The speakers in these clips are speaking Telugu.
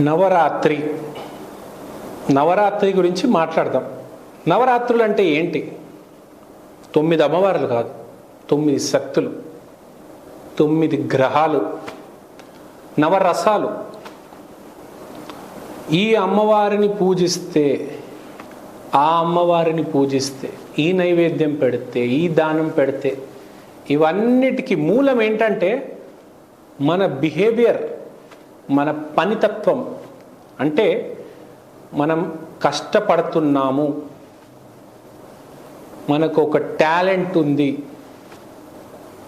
నవరాత్రి. నవరాత్రి గురించి మాట్లాడదాం. నవరాత్రులు అంటే ఏంటి? తొమ్మిది అమ్మవార్లు కాదు తొమ్మిది శక్తులు తొమ్మిది గ్రహాలు నవరసాలు. ఈ అమ్మవారిని పూజిస్తే ఆ అమ్మవారిని పూజిస్తే ఈ నైవేద్యం పెడితే ఈ దానం పెడితే ఇవన్నిటికీ మూలం ఏంటంటే మన బిహేవియర్. మన పనితత్వం. అంటే మనం కష్టపడుతున్నాము. మనకు ఒక టాలెంట్ ఉంది.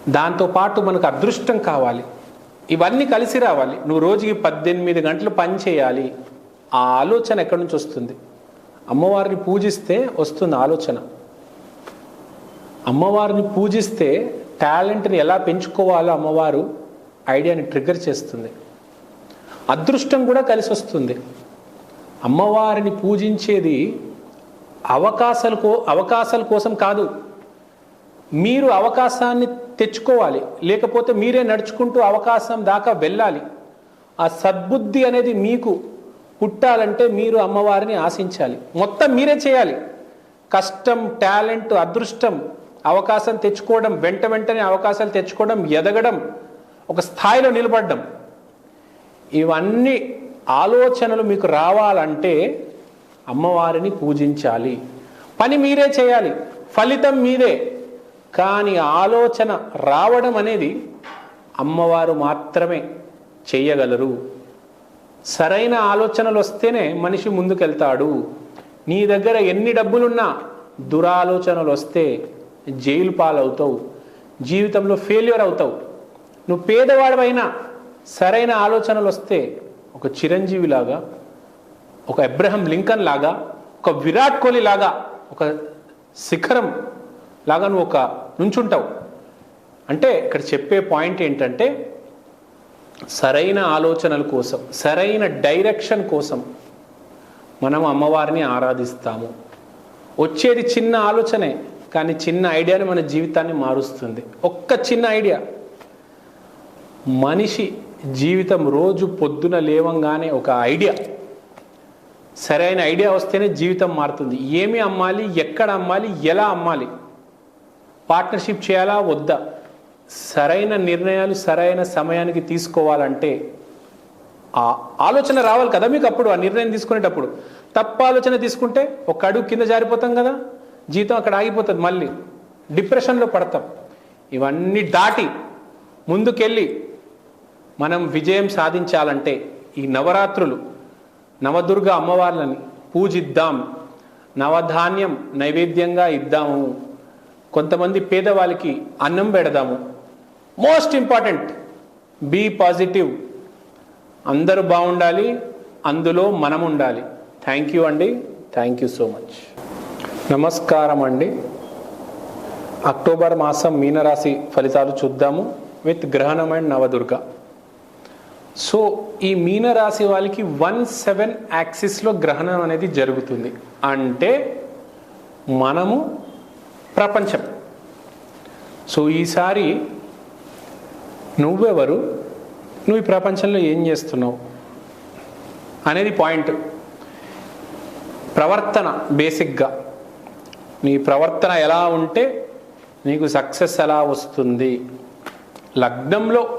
దాంతోపాటు మనకు అదృష్టం కావాలి. ఇవన్నీ కలిసి రావాలి. నువ్వు రోజుకి పద్దెనిమిది గంటలు పని చేయాలి. ఆ ఆలోచన ఎక్కడి నుంచి వస్తుంది? అమ్మవారిని పూజిస్తే వస్తుంది ఆలోచన. అమ్మవారిని పూజిస్తే టాలెంట్ని ఎలా పెంచుకోవాలో అమ్మవారు ఐడియాని ట్రిగర్ చేస్తుంది. అదృష్టం కూడా కలిసి వస్తుంది అమ్మవారిని పూజించేది అవకాశాల కో అవకాశాల కోసం కాదు. మీరు అవకాశాన్ని తెచ్చుకోవాలి. లేకపోతే మీరే నడుచుకుంటూ అవకాశం దాకా వెళ్ళాలి. ఆ సద్బుద్ధి అనేది మీకు పుట్టాలంటే మీరు అమ్మవారిని ఆశించాలి. మొత్తం మీరే చేయాలి. కష్టం టాలెంట్ అదృష్టం అవకాశం తెచ్చుకోవడం వెంట వెంటనే అవకాశాలు తెచ్చుకోవడం ఎదగడం ఒక స్థాయిలో నిలబడడం. ఇవన్నీ ఆలోచనలు మీకు రావాలంటే అమ్మవారిని పూజించాలి. పని మీరే చేయాలి ఫలితం మీదే. కానీ ఆలోచన రావడం అనేది అమ్మవారు మాత్రమే చేయగలరు. సరైన ఆలోచనలు వస్తేనే మనిషి ముందుకెళ్తాడు. నీ దగ్గర ఎన్ని డబ్బులున్నా దురాలోచనలు వస్తే జైలు పాలవుతావు. జీవితంలో ఫెయిల్యూర్ అవుతావు. నువ్వు పేదవాడవైనా సరైన ఆలోచనలు వస్తే ఒక చిరంజీవి లాగా ఒక అబ్రహం లింకన్ లాగా ఒక విరాట్ కోహ్లీ లాగా ఒక శిఖరం లాగా నువ్వు ఒక నుంచుంటావు. అంటే ఇక్కడ చెప్పే పాయింట్ ఏంటంటే సరైన ఆలోచనల కోసం సరైన డైరెక్షన్ కోసం మనం అమ్మవారిని ఆరాధిస్తాము. వచ్చేది చిన్న ఆలోచనే కానీ చిన్న ఐడియాని మన జీవితాన్ని మారుస్తుంది. ఒక్క చిన్న ఐడియా. మనిషి జీవితం రోజు పొద్దున లేవంగానే ఒక ఐడియా. సరైన ఐడియా వస్తేనే జీవితం మారుతుంది. ఏమి అమ్మాలి ఎక్కడ అమ్మాలి ఎలా అమ్మాలి? పార్ట్నర్షిప్ చేయాలా వద్దా? సరైన నిర్ణయాలు సరైన సమయానికి తీసుకోవాలంటే ఆ ఆలోచన రావాలి కదా మీకు అప్పుడు ఆ నిర్ణయం తీసుకునేటప్పుడు. తప్పు ఆలోచన తీసుకుంటే ఒక అడుగు కింద జారిపోతాం కదా? జీవితం అక్కడ ఆగిపోతుంది మళ్ళీ. డిప్రెషన్లో పడతాం. ఇవన్నీ దాటి ముందుకెళ్ళి మనం విజయం సాధించాలంటే ఈ నవరాత్రులు నవదుర్గ అమ్మవార్లని పూజిద్దాం. నవధాన్యం నైవేద్యంగా ఇద్దాము. కొంతమంది పేదవాళ్ళకి అన్నం పెడదాము. Most important be positive. అందరూ బాగుండాలి అందులో మనం ఉండాలి థ్యాంక్ యూ అండి థ్యాంక్ యూ సో మచ్. నమస్కారం అండి. అక్టోబర్ మాసం మీనరాశి ఫలితాలు చూద్దాము విత్ గ్రహణం అండ్ నవదుర్గ. సో ఈ మీనరాశి వాళ్ళకి వన్ సెవెన్ యాక్సిస్లో గ్రహణం అనేది జరుగుతుంది. అంటే మనము ప్రపంచం. సో ఈసారి నువ్వెవరు? నువ్వు ఈ ప్రపంచంలో ఏం చేస్తున్నావు? అనేది పాయింట్. ప్రవర్తన బేసిక్గా. నీ ప్రవర్తన ఎలా ఉంటే నీకు సక్సెస్ ఎలా వస్తుంది? లగ్నంలో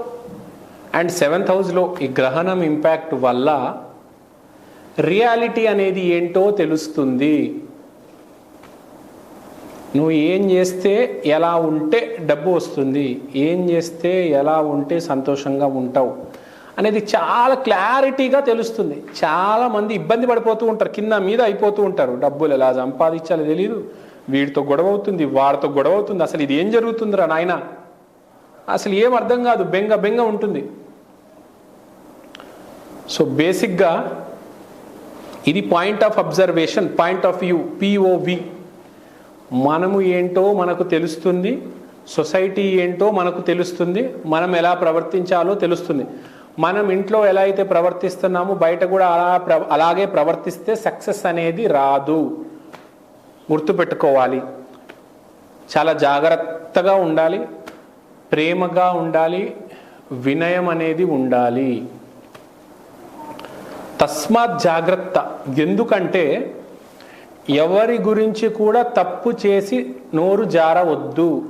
అండ్ సెవెంత్ హౌస్లో ఈ గ్రహణం ఇంపాక్ట్ వల్ల రియాలిటీ అనేది ఏంటో తెలుస్తుంది. నువ్వు ఏం చేస్తే ఎలా ఉంటే డబ్బు వస్తుంది ఏం చేస్తే ఎలా ఉంటే సంతోషంగా ఉంటావు అనేది చాలా క్లారిటీగా తెలుస్తుంది. చాలామంది ఇబ్బంది పడిపోతూ ఉంటారు కింద మీద అయిపోతూ ఉంటారు. డబ్బులు ఎలా సంపాదించాలో తెలియదు వీడితో గొడవ అవుతుంది వాడితో గొడవ అవుతుంది. అసలు ఇది ఏం జరుగుతుందిరా నాయన? అసలు ఏం అర్థం కాదు. బెంగ బెంగ ఉంటుంది. సో బేసిక్గా ఇది point of observation point of view POV మనము ఏంటో మనకు తెలుస్తుంది సొసైటీ ఏంటో మనకు తెలుస్తుంది మనం ఎలా ప్రవర్తించాలో తెలుస్తుంది. మనం ఇంట్లో ఎలా అయితే ప్రవర్తిస్తున్నామో బయట కూడా అలా అలాగే ప్రవర్తిస్తే సక్సెస్ అనేది రాదు. గుర్తుపెట్టుకోవాలి. చాలా జాగ్రత్తగా ఉండాలి ప్రేమగా ఉండాలి వినయం అనేది ఉండాలి. తస్మాత్ జాగ్రత్త. ఎందుకంటే ఎవరి గురించి కూడా తప్పు చేసి నోరు జారవద్దు.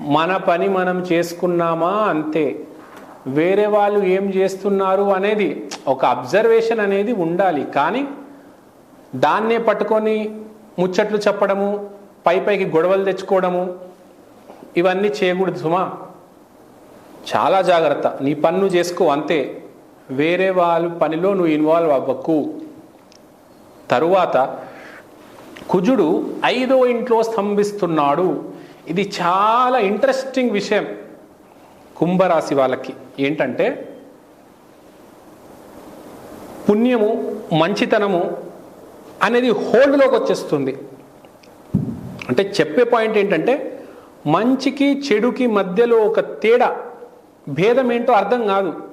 మన పని మనం చేసుకున్నామా అంతే. వేరే వాళ్ళు ఏం చేస్తున్నారు అనేది ఒక అబ్జర్వేషన్ అనేది ఉండాలి. కానీ దాన్నే పట్టుకొని ముచ్చట్లు చెప్పడము పై పైకి గొడవలు తెచ్చుకోవడము ఇవన్నీ చేయకూడదు సుమా. చాలా జాగ్రత్త. నీ పన్ను చేసుకో అంతే. వేరే వాళ్ళ పనిలో నువ్వు ఇన్వాల్వ్ అవ్వకు. తరువాత కుజుడు ఐదో ఇంట్లో స్తంభిస్తున్నాడు. ఇది చాలా ఇంట్రెస్టింగ్ విషయం కుంభరాశి వాళ్ళకి. ఏంటంటే పుణ్యము మంచితనము అనేది హోల్డ్లోకి వచ్చేస్తుంది. అంటే చెప్పే పాయింట్ ఏంటంటే మంచికి చెడుకి మధ్యలో ఒక తేడా భేదం ఏంటో అర్థం కాదు.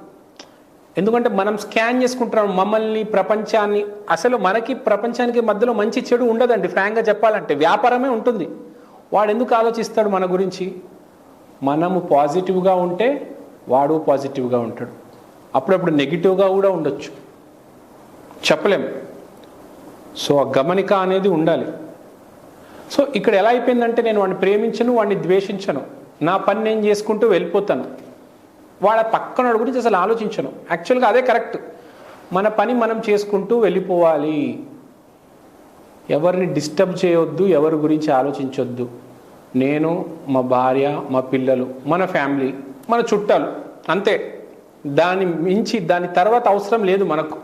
ఎందుకంటే మనం స్కాన్ చేసుకుంటున్నాం మమ్మల్ని ప్రపంచాన్ని. అసలు మనకి ప్రపంచానికి మధ్యలో మంచి చెడు ఉండదండి. ఫ్రాంక్గా చెప్పాలంటే వ్యాపారమే ఉంటుంది. వాడు ఎందుకు ఆలోచిస్తాడు మన గురించి? మనము పాజిటివ్గా ఉంటే వాడు పాజిటివ్గా ఉంటాడు. అప్పుడప్పుడు నెగిటివ్గా కూడా ఉండొచ్చు. చెప్పలేం. సో ఆ గమనిక అనేది ఉండాలి. సో ఇక్కడ ఎలా అయిపోయిందంటే నేను వాడిని ప్రేమించను వాడిని ద్వేషించను. నా పని నేను చేసుకుంటూ వెళ్ళిపోతాను. వాళ్ళ పక్కన గురించి అసలు ఆలోచించను. యాక్చువల్గా అదే కరెక్ట్ మన పని మనం చేసుకుంటూ వెళ్ళిపోవాలి. ఎవరిని డిస్టర్బ్ చేయొద్దు ఎవరి గురించి ఆలోచించొద్దు. నేను మా భార్య మా పిల్లలు మన ఫ్యామిలీ మన చుట్టాలు అంతే. దాని మించి దాని తర్వాత అవసరం లేదు మనకు.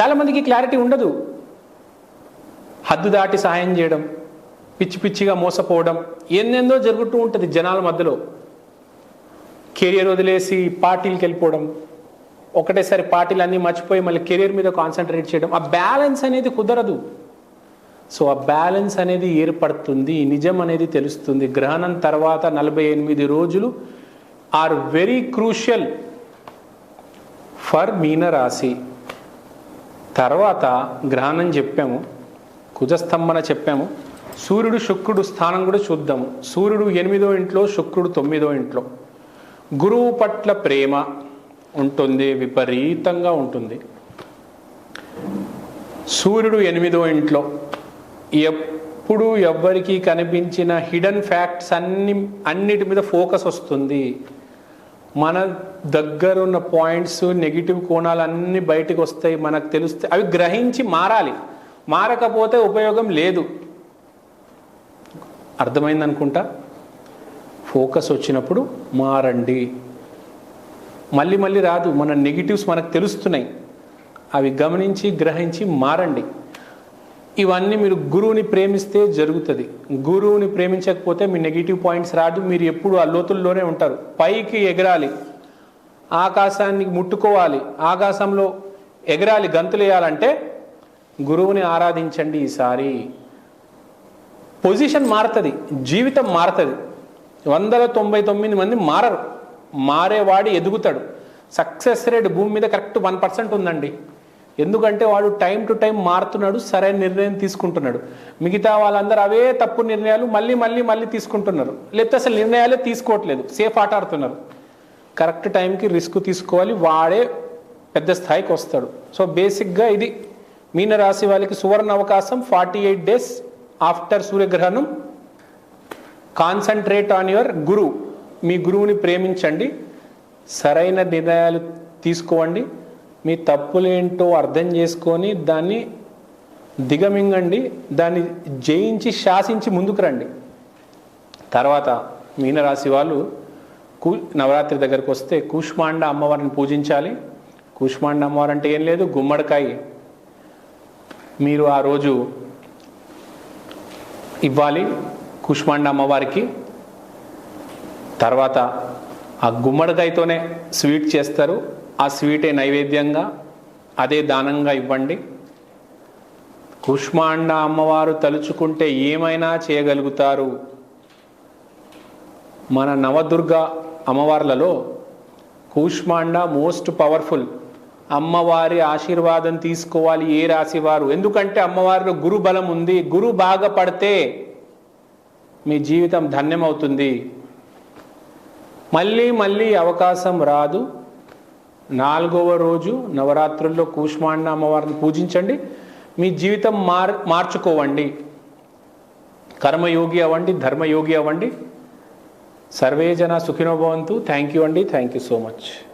చాలామందికి క్లారిటీ ఉండదు. హద్దు దాటి సహాయం చేయడం పిచ్చి పిచ్చిగా మోసపోవడం ఎన్నెందో జరుగుతూ ఉంటుంది జనాల మధ్యలో. కెరియర్ వదిలేసి పార్టీలకు వెళ్ళిపోవడం ఒకటేసారి పార్టీలు అన్నీ మర్చిపోయి మళ్ళీ కెరీర్ మీద కాన్సన్ట్రేట్ చేయడం ఆ బ్యాలెన్స్ అనేది కుదరదు. సో ఆ బ్యాలెన్స్ అనేది ఏర్పడుతుంది నిజం అనేది తెలుస్తుంది. గ్రహణం తర్వాత నలభై ఎనిమిది రోజులు ఆర్ వెరీ క్రూషియల్ ఫర్ మీనరాశి తర్వాత గ్రహణం చెప్పాము కుజస్తంభన చెప్పాము. సూర్యుడు శుక్రుడు స్థానం కూడా చూద్దాము. సూర్యుడు ఎనిమిదో ఇంట్లో శుక్రుడు తొమ్మిదో ఇంట్లో. గురువు పట్ల ప్రేమ ఉంటుంది విపరీతంగా ఉంటుంది. సూర్యుడు ఎనిమిదో ఇంట్లో. ఎప్పుడు ఎవ్వరికి కనిపించిన హిడెన్ ఫ్యాక్ట్స్ అన్ని అన్నిటి మీద ఫోకస్ వస్తుంది. మన దగ్గర ఉన్న పాయింట్స్ నెగిటివ్ కోణాలు అన్నీ బయటకు వస్తాయి మనకు తెలుస్తాయి. అవి గ్రహించి మారాలి. మారకపోతే ఉపయోగం లేదు. అర్థమైంది అనుకుంటా ఫోకస్ వచ్చినప్పుడు మారండి. మళ్ళీ మళ్ళీ రాదు. మన నెగిటివ్స్ మనకు తెలుస్తున్నాయి. అవి గమనించి గ్రహించి మారండి. ఇవన్నీ మీరు గురువుని ప్రేమిస్తే జరుగుతుంది. గురువుని ప్రేమించకపోతే మీ నెగిటివ్ పాయింట్స్ రాదు. మీరు ఎప్పుడు ఆ లోతుల్లోనే ఉంటారు. పైకి ఎగరాలి. ఆకాశాన్ని ముట్టుకోవాలి. ఆకాశంలో ఎగరాలి గంతులేయాలంటే గురువుని ఆరాధించండి ఈసారి. పొజిషన్ మారుతుంది. జీవితం మారుతుంది. వందల తొంభై తొమ్మిది మంది మారరు. మారేవాడు ఎదుగుతాడు. సక్సెస్ రేట్ భూమి మీద కరెక్ట్ వన్ పర్సెంట్ ఉందండి. ఎందుకంటే వాడు టైం టు టైం మారుతున్నాడు సరైన నిర్ణయం తీసుకుంటున్నాడు. మిగతా వాళ్ళందరూ అవే తప్పు నిర్ణయాలు మళ్ళీ మళ్ళీ మళ్ళీ తీసుకుంటున్నారు. లేకపోతే అసలు నిర్ణయాలే తీసుకోవట్లేదు. సేఫ్ ఆట ఆడుతున్నారు. కరెక్ట్ టైంకి రిస్క్ తీసుకోవాలి. వాడే పెద్ద స్థాయికి వస్తాడు. సో బేసిక్గా ఇది మీన రాశి వాళ్ళకి సువర్ణ అవకాశం ఫార్టీ ఎయిట్ డేస్ ఆఫ్టర్ సూర్యగ్రహణం. Concentrate on your guru. మీ గురువుని ప్రేమించండి. సరైన నిర్ణయాలు తీసుకోండి. మీ తప్పులేంటో అర్థం చేసుకొని దాన్ని దిగమింగండి. దాన్ని జయించి శాసించి ముందుకు రండి. తర్వాత మీనరాశి వాళ్ళు కూ నవరాత్రి దగ్గరకు వస్తే కూష్మాండ అమ్మవారిని పూజించాలి. కూష్మాండ అమ్మవారు అంటే ఏం లేదు గుమ్మడికాయ. మీరు ఆ రోజు ఇవ్వాలి. కుష్మాండ అమ్మవారికి తర్వాత ఆ గుమ్మడికాయతోనే స్వీట్ చేస్తారు. ఆ స్వీటే నైవేద్యంగా అదే దానంగా ఇవ్వండి. కుష్మాండ అమ్మవారు తలుచుకుంటే ఏమైనా చేయగలుగుతారు? మన నవదుర్గ అమ్మవార్లలో కూష్మాండ మోస్ట్ పవర్ఫుల్. అమ్మవారి ఆశీర్వాదం తీసుకోవాలి ఏ రాశివారు? ఎందుకంటే అమ్మవారిలో గురు బలం ఉంది. గురు బాగా పడితే మీ జీవితం ధన్యమవుతుంది. మళ్ళీ మళ్ళీ అవకాశం రాదు. నాలుగవ రోజు నవరాత్రుల్లో కూష్మాండ అమ్మవారిని పూజించండి. మీ జీవితం మార్ మార్చుకోవండి. కర్మయోగి అవ్వండి ధర్మయోగి అవ్వండి. సర్వే జన సుఖినోభవంతు థ్యాంక్ యూ అండి. Thank you so much.